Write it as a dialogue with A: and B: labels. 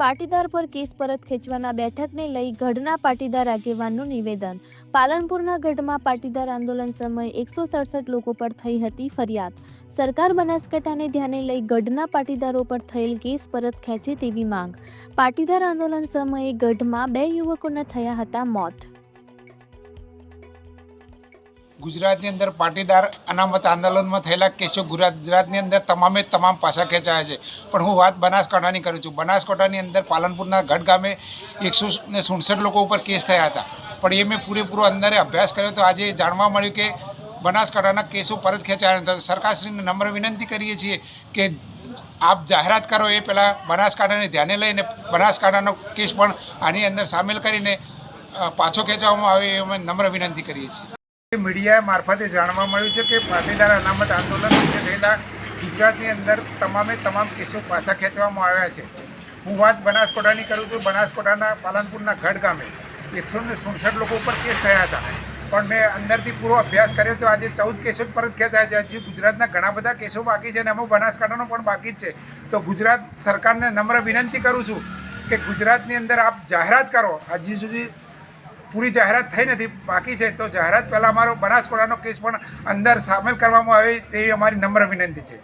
A: પાટીદાર પર કેસ પરત ખેંચવાના બેઠકને લઈ ગઢના પાટીદાર આગેવાનનું નિવેદન. પાલનપુરના ગઢમાં પાટીદાર આંદોલન સમયે એકસો સડસઠ લોકો પર થઈ હતી ફરિયાદ. સરકાર બનાસકાંઠાને ધ્યાને લઈ ગઢના પાટીદારો પર થયેલ કેસ પરત ખેંચે તેવી માંગ. પાટીદાર આંદોલન સમયે ગઢમાં બે યુવકોના થયા હતા મોત.
B: ગુજરાતની અંદર પાટીદાર અનામત આંદોલનમાં થયેલા કેસો ગુજરાત ગુજરાતની અંદર તમામે તમામ પાસા ખેંચાયા છે. પણ હું વાત બનાસકાંઠાની કરું છું. બનાસકાંઠાની અંદર પાલનપુરના ગઢ ગામે એકસો ને સુડસઠ લોકો ઉપર કેસ થયા હતા. પણ એ મેં પૂરેપૂરો અંદરે અભ્યાસ કર્યો તો આજે જાણવા મળ્યું કે બનાસકાંઠાના કેસો પરત ખેંચાયા હતા. સરકારશ્રીને નમ્ર વિનંતી કરીએ છીએ કે આપ જાહેરાત કરો એ પહેલાં બનાસકાંઠાને ધ્યાને લઈને બનાસકાંઠાનો કેસ પણ આની અંદર સામેલ કરીને પાછો ખેંચવામાં આવે એ અમે નમ્ર વિનંતી કરીએ છીએ. મીડિયા મારફતે જાણવા મળ્યું છે કે પાટીદાર અનામત આંદોલન અંગે થયેલા ગુજરાતની અંદર તમામે તમામ કેસો પાછા ખેંચવામાં આવ્યા છે. હું વાત બનાસકાંઠાની કરું છું બનાસકોઠાના પાલનપુરના ગઢ ગામે એકસો ને સુડસઠ લોકો ઉપર કેસ થયા હતા. પણ મેં અંદરથી પૂરો અભ્યાસ કર્યો તો આજે ચૌદ કેસો જ પરત ખેંચાયા છે. હજી ગુજરાતના ઘણા બધા કેસો બાકી છે અને એમાં બનાસકાંઠાનો પણ બાકી જ છે. તો ગુજરાત સરકારને નમ્ર વિનંતી કરું છું કે ગુજરાતની અંદર આપ જાહેરાત કરો. હજી સુધી પૂરી જાહેરાત થઈ નથી. બાકી છે, તો જાહેરાત પહેલાં અમારો બનાસકાંઠાનો કેસ પણ અંદર સામેલ કરવામાં આવે તેવી અમારી નમ્ર વિનંતી છે.